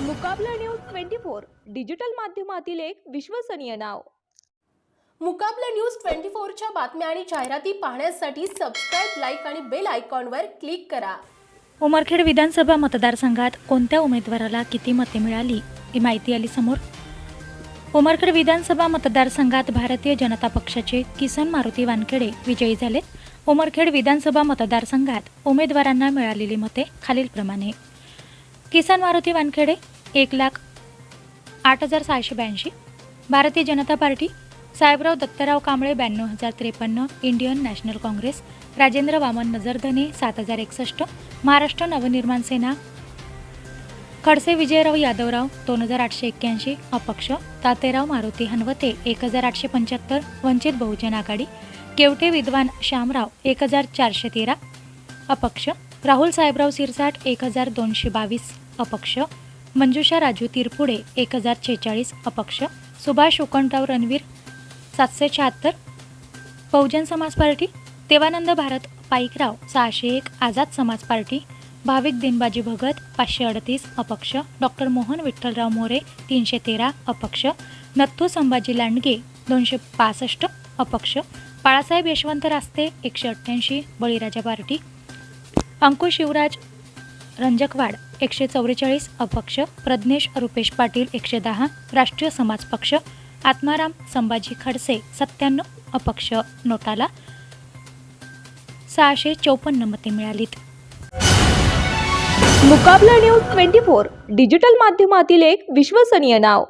मुकाबला news twenty four digital माध्यमातील एक विश्वसनीय नाव. मुकाबला न्यूज ट्वेंटी फोरच्या बातम्या आणि जाहिराती पाहण्यासाठी सबस्क्राईब लाईक आणि बेल आयकॉनवर क्लिक करा. उमरखेड विधानसभा मतदारसंघात कोणत्या उमेदवाराला किती मते मिळाली ही माहिती आली समोर. उमरखेड विधानसभा मतदारसंघात भारतीय जनता पक्षाचे किसन मारुती वानखेडे विजयी झालेत. उमरखेड विधानसभा मतदारसंघात उमेदवारांना मिळालेली मते खालीलप्रमाणे. किसान मारुती वानखेडे एक लाख आठ हजार सहाशे ब्याऐंशी. भारतीय जनता पार्टी साहेबराव दत्तराव कांबळे ब्याण्णव हजार त्रेपन्न. Indian National Congress Rajendra Waman Najardhane सात हजार एकसष्ट. महाराष्ट्र नवनिर्माण सेना खडसे विजयराव यादवराव दोन हजार आठशे एक्क्याऐंशी. अपक्ष तातेराव मारुती हनवते एक हजार आठशे पंच्याहत्तर. वंचित बहुजन आघाडी केवटे विद्वान श्यामराव एक हजार चारशे तेरा. अपक्ष राहुल साहेबराव सिरसाट एक हजार दोनशे बावीस. अपक्ष मंजुषा राजू तिरपुडे एक हजार छेचाळीस अपक्ष सुभाष उकंठराव रणवीर सातशे शहात्तर बहुजन समाज पार्टी देवानंद भारत पाईकराव सहाशे एक आझाद समाज पार्टी भाविक दिनबाजी भगत पाचशे अडतीस अपक्ष डॉक्टर मोहन विठ्ठलराव मोरे तीनशे तेरा अपक्ष नत्थू संभाजी लांडगे दोनशे पासष्ट अपक्ष बाळासाहेब यशवंत रास्ते एकशे अठ्ठ्याऐंशी बळीराजा पार्टी अंकुश शिवराज रंजकवाड एकशे चौवेचाळीस अपक्ष प्रज्ञेश रुपेश पाटील एकशे दहा राष्ट्रीय समाज पक्ष आत्माराम संभाजी खडसे सत्त्याण्णव अपक्ष नोटाला सहाशे चौपन्न मते मिळालीत. मुकाबला न्यूज ट्वेंटी फोर डिजिटल माध्यमातील एक विश्वसनीय नाव.